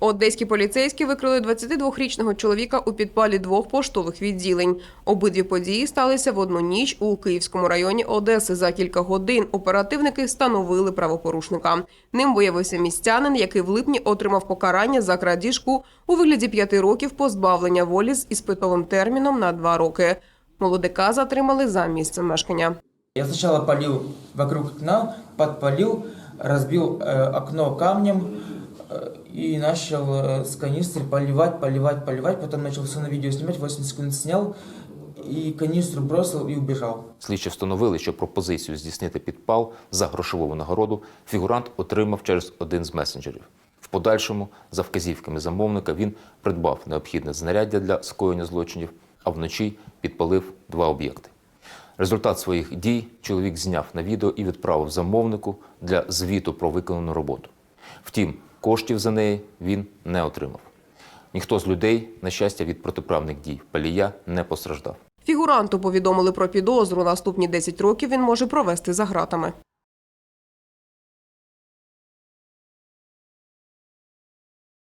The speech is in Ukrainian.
Одеські поліцейські викрили 22-річного чоловіка у підпалі двох поштових відділень. Обидві події сталися в одну ніч у Київському районі Одеси. За кілька годин оперативники встановили правопорушника. Ним виявився містянин, який в липні отримав покарання за крадіжку у вигляді п'яти років позбавлення волі з іспитовим терміном на два роки. Молодика затримали за місцем мешкання. Я сначала полил вокруг окна, подпалил, разбил э, окно камнем и начал э, с канистры поливать, поливать, поливать. Потом начал все на видео снимать, 8 секунд снял и канистру бросил и убежал. Слідчі встановили, що пропозицію здійснити підпал за грошову винагороду фігурант отримав через один з месенджерів. В подальшому, за вказівками замовника, він придбав необхідне знаряддя для скоєння злочинів, а вночі підпалив два об'єкти. Результат своїх дій чоловік зняв на відео і відправив замовнику для звіту про виконану роботу. Втім, коштів за неї він не отримав. Ніхто з людей, на щастя, від протиправних дій палія не постраждав. Фігуранту повідомили про підозру. Наступні 10 років він може провести за ґратами.